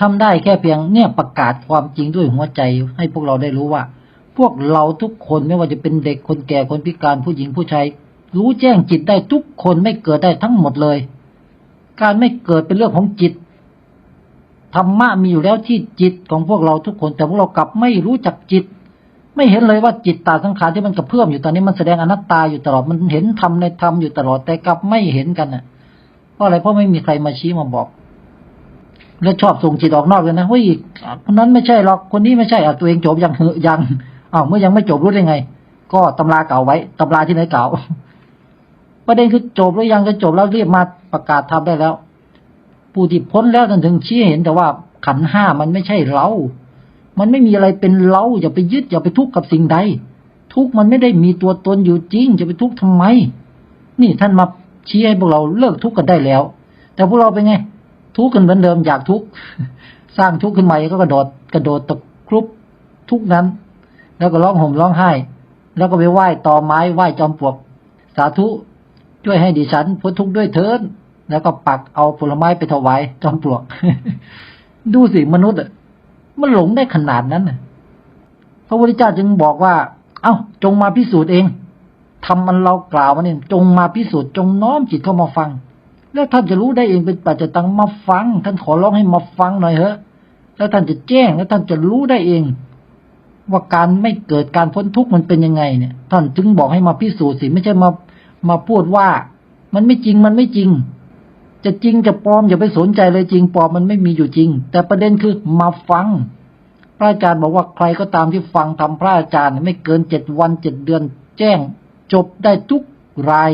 ทำได้แค่เพียงเนี่ยประกาศความจริงด้วยหัวใจให้พวกเราได้รู้ว่า พวกเราทุกคนไม่ว่าจะเป็นเด็กคนแก่คนพิการผู้หญิงผู้ชายรู้แจ้งจิตได้ทุกคนไม่เกิดได้ทั้งหมดเลย การไม่เกิดเป็นเรื่องของจิตธรรมะมีอยู่แล้วที่จิตของพวกเราทุกคน แต่พวกเรากลับไม่รู้จักจิต ไม่เห็นเลยว่าจิตตาสังขารที่มันกระเพื่อมอยู่ตอนนี้มันแสดงอนัตตาอยู่ตลอดมันเห็นธรรมในธรรมอยู่ตลอดแต่กลับไม่เห็นกันน่ะเพราะอะไรเพราะไม่มีใครมาชี้มาบอก แล้วชอบส่งจิตออกนอกเลยนะเฮ้ยคนนั้นไม่ใช่หรอกคนนี้ไม่ใช่อะตัวเองจบยังเหอยังอ้าวเมื่อยังไม่จบรู้ได้ไง ก็ตำราเก่าไว้ตำราที่ไหนเก่าประเด็นคือจบหรือยังจะจบแล้วเรียบมาประกาศทำได้แล้วผู้ที่พ้นแล้วท่านถึงชี้เห็นแต่ว่าขันห้ามันไม่ใช่เรา มันไม่มีอะไรเป็นเราอย่าไปยึดอย่าไปทุกข์กับสิ่งใด ทุกข์มันไม่ได้มีตัวตนอยู่จริง จะไปทุกข์ทำไม นี่ท่านมาชี้ให้พวกเราเลิกทุกข์กันได้แล้ว แต่พวกเราเป็นไง ทุกข์กันเหมือนเดิมอยากทุกข์สร้างทุกข์ขึ้นมาก็กระโดดกระโดดตะครุบทุกข์นั้น แล้วก็ร้องห่มร้องไห้ แล้วก็ไปไหว้ตอไม้ไหว้จอมปลวก สาธุช่วยให้ดิฉันพ้นทุกข์ด้วยเถิดแล้วก็ปักเอาผลไม้ไปถวายจอมปลวก ดูสิมนุษย์มันหลงได้ขนาดนั้นนะพระพุทธเจ้าจึงบอกว่า เอ้า จงมาพิสูจน์เองทำมันเรากล่าวมาเนี่ยจงมาพิสูจน์จงน้อมจิตเข้ามาฟัง แล้วท่านจะรู้ได้เองเป็นปัจจตังมาฟัง ท่านขอร้องให้มาฟังหน่อยเถอะ แล้วท่านจะแจ้งแล้วท่านจะรู้ได้เอง ว่าการไม่เกิดการพ้นทุกข์มันเป็นยังไงเนี่ย ท่านจึงบอกให้มาพิสูจน์สิไม่ใช่มามาพูดว่า มันไม่จริงมันไม่จริง จะจริงจะปลอมอย่าไปสนใจเลยจริงปลอมมันไม่มีอยู่จริง แต่ประเด็นคือมาฟังพระอาจารย์บอกว่าใครก็ตามที่ฟังทำพระอาจารย์ ไม่เกินเจ็ดวันเจ็ดเดือน แจ้งจบได้ทุกราย